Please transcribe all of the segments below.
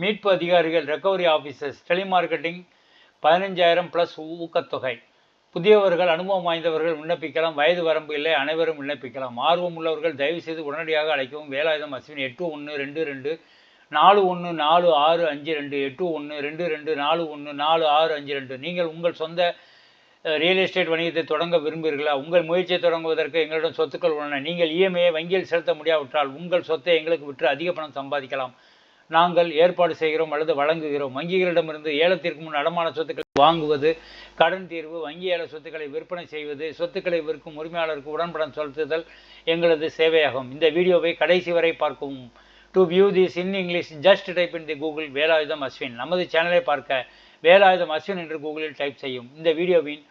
மீட்பு அதிகாரிகள் recovery officers telemarketing பதினஞ்சாயிரம் ப்ளஸ் ஊக்கத்தொகை. புதியவர்கள் அனுபவம் வாய்ந்தவர்கள் விண்ணப்பிக்கலாம். வயது வரம்பு இல்லை அனைவரும் விண்ணப்பிக்கலாம். ஆர்வம் உள்ளவர்கள் தயவுசெய்து உடனடியாக அழைக்கவும். வேலாயுதம் அஸ்வின் எட்டு ஒன்று ரெண்டு ரெண்டு நாலு ஒன்று நாலு ஆறு அஞ்சு ரெண்டு எட்டு ஒன்று ரெண்டு ரெண்டு நாலு ஒன்று நாலு ஆறு அஞ்சு ரெண்டு. நீங்கள் உங்கள் சொந்த ரியல் எஸ்டேட் வணிகத்தை தொடங்க விரும்புகிறீர்களா? உங்கள் முயற்சியை தொடங்குவதற்கு எங்களிடம் சொத்துக்கள் உள்ளன. நீங்கள் இஎம்ஐயை வங்கியில் செலுத்த முடியாவிட்டால் உங்கள் சொத்தை எங்களுக்கு விற்று அதிக பணம் சம்பாதிக்கலாம். நாங்கள் ஏற்பாடு செய்கிறோம் அல்லது வழங்குகிறோம். வங்கிகளிடமிருந்து ஏலத்திற்கு முன் அடமான சொத்துக்களை வாங்குவது கடன் தீர்வு வங்கி ஏல சொத்துக்களை விற்பனை செய்வது சொத்துக்களை விற்கும் உரிமையாளருக்கு உடன்படம் செலுத்துதல் எங்களது சேவையாகும். இந்த வீடியோவை கடைசி வரை பார்க்கவும். To view this in English just type in the Google Velayudham Ashwin. நமது சேனலை பார்க்க வேலாயுதம் அஸ்வின் என்று கூகுளில் டைப் செய்யும். இந்த வீடியோவின்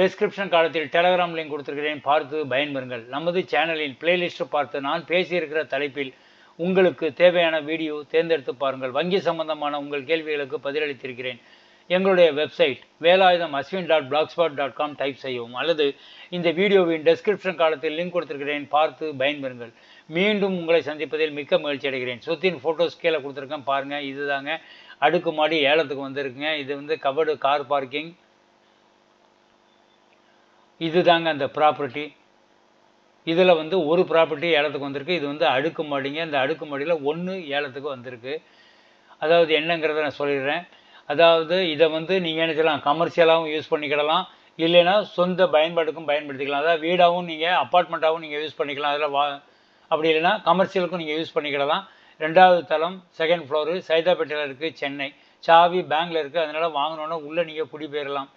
டெஸ்கிரிப்ஷன் காலத்தில் டெலகிராம் லிங்க் கொடுத்துருக்கிறேன். பார்த்து பயன்பெறுங்கள். நமது சேனலின் பிளேலிஸ்ட் பார்த்து நான் பேசியிருக்கிற தலைப்பில் உங்களுக்கு தேவையான வீடியோ தேர்ந்தெடுத்து பாருங்கள். வங்கி சம்பந்தமான உங்கள் கேள்விகளுக்கு பதிலளித்திருக்கிறேன். எங்களுடைய website Velayudham Ashwin dot blog spot dot com type செய்யவும். அல்லது இந்த வீடியோவின் டெஸ்கிரிப்ஷன் காலத்தில் லிங்க் கொடுத்திருக்கிறேன். பார்த்து பயன்பெறுங்கள். மீண்டும் உங்களை சந்திப்பதில் மிக்க மகிழ்ச்சி அடைகிறேன். சொத்தின் ஃபோட்டோஸ் கீழே கொடுத்துருக்கேன். பாருங்கள் இதுதாங்க. அடுக்குமாடி ஏலத்துக்கு வந்திருக்குங்க. இது வந்து கவர்டு கார் பார்க்கிங் இதுதாங்க அந்த ப்ராப்பர்ட்டி இதில் வந்து ஒரு ப்ராப்பர்ட்டி ஏலத்துக்கு வந்திருக்கு. இது வந்து அடுக்கு மாடிங்க. இந்த அடுக்கு மாடியில் ஒன்று ஏலத்துக்கு வந்திருக்கு. அதாவது என்னங்கிறத நான் சொல்லிடுறேன். அதாவது இதை வந்து நீங்கள் என்ன செய்யலாம் கமர்ஷியலாகவும் யூஸ் பண்ணிக்கிடலாம். இல்லைன்னா சொந்த பயன்பாட்டுக்கும் பயன்படுத்திக்கலாம். அதாவது வீடாகவும் நீங்கள் அப்பார்ட்மெண்ட்டாகவும் நீங்கள் யூஸ் பண்ணிக்கலாம். அதில் வா அப்படி இல்லைன்னா கமர்ஷியலுக்கும் நீங்கள் யூஸ் பண்ணிக்கிடலாம். ரெண்டாவது தளம் செகண்ட் ஃப்ளோரு சைதாப்பேட்டையில் இருக்குது சென்னை. சாவி பேங்கில் இருக்குது அதனால் வாங்கினோன்னா உள்ளே நீங்கள் குடிபெயரலாம்.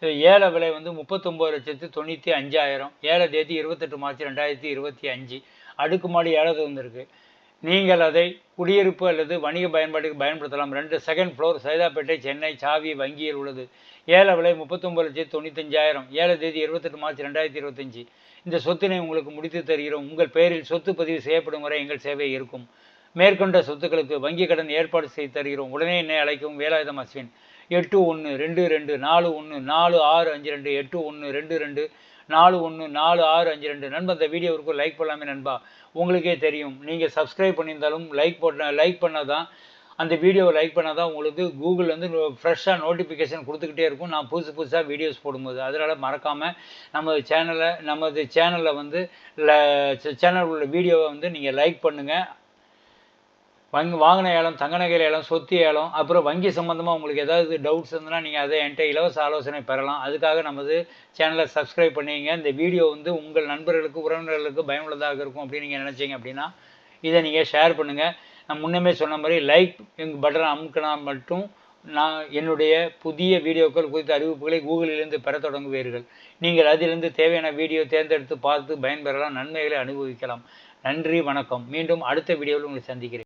ஏழை விலை வந்து முப்பத்தொம்பது லட்சத்து தொண்ணூற்றி அஞ்சாயிரம். ஏழை தேதி இருபத்தெட்டு மார்ச் ரெண்டாயிரத்தி இருபத்தி அஞ்சு. அடுக்குமாடி ஏழை வந்திருக்கு. நீங்கள் அதை குடியிருப்பு அல்லது வணிக பயன்பாட்டுக்கு பயன்படுத்தலாம். ரெண்டு செகண்ட் ஃப்ளோர் சைதாப்பேட்டை சென்னை சாவி வங்கியில் உள்ளது. ஏழை விலை முப்பத்தொம்பது லட்சத்து தொண்ணூத்தஞ்சாயிரம். ஏழை தேதி இருபத்தெட்டு மார்ச் ரெண்டாயிரத்தி இருபத்தஞ்சி. இந்த சொத்தினை உங்களுக்கு முடித்து தருகிறோம். உங்கள் பெயரில் சொத்து பதிவு செய்யப்படும் வரை எங்கள் சேவை இருக்கும். மேற்கொண்ட சொத்துக்களுக்கு வங்கி கடன் ஏற்பாடு செய்து தருகிறோம். உடனே என்னை அழைக்கவும் வேலாயுதம் அஸ்வின். எட்டு ஒன்று ரெண்டு ரெண்டு நாலு ஒன்று நாலு ஆறு அஞ்சு ரெண்டு எட்டு ஒன்று ரெண்டு ரெண்டு நாலு ஒன்று நாலு ஆறு அஞ்சு ரெண்டு. நண்பா இந்த வீடியோவுக்கு லைக் பண்ணலாமே நண்பா. உங்களுக்கே தெரியும். நீங்கள் சப்ஸ்கிரைப் பண்ணியிருந்தாலும் லைக் போட்ட லைக் பண்ணால் தான் அந்த வீடியோவை லைக் பண்ணால் தான் உங்களுக்கு கூகுள் வந்து ஃப்ரெஷ்ஷாக நோட்டிஃபிகேஷன் கொடுத்துக்கிட்டே இருக்கும். நான் புதுசு புதுசாக வீடியோஸ் போடும்போது. அதனால் மறக்காமல் நமது சேனலை நமது சேனலில் வந்து சேனல் உள்ள வீடியோவை வந்து நீங்கள் லைக் பண்ணுங்கள் வங் வாங்கின ஏலம் தங்க நகையில் ஏலம் சொத்து ஏலம் அப்புறம் வங்கி சம்மந்தமாக உங்களுக்கு ஏதாவது டவுட்ஸ் இருந்ததுன்னா நீங்கள் அதை என்கிட்ட இலவச ஆலோசனை பெறலாம். அதுக்காக நமது சேனலை சப்ஸ்கிரைப் பண்ணிங்க இந்த வீடியோ வந்து உங்கள் நண்பர்களுக்கு உறவினர்களுக்கு பயனுள்ளதாக இருக்கும் அப்படின்னு நீங்கள் நினச்சிங்க அப்படின்னா இதை நீங்கள் ஷேர் பண்ணுங்கள் நான் முன்னமே சொன்ன மாதிரி லைக் எங்கள் பட்டன் அமுக்கினா மட்டும் நான் என்னுடைய புதிய வீடியோக்கள் குறித்த அறிவிப்புகளை கூகுளிலிருந்து பெற தொடங்குவீர்கள். நீங்கள் அதிலிருந்து தேவையான வீடியோ தேர்ந்தெடுத்து பார்த்து பயன்பெறலாம் நன்மைகளை அனுபவிக்கலாம். நன்றி வணக்கம். மீண்டும் அடுத்த வீடியோவில் உங்களை சந்திக்கிறேன்.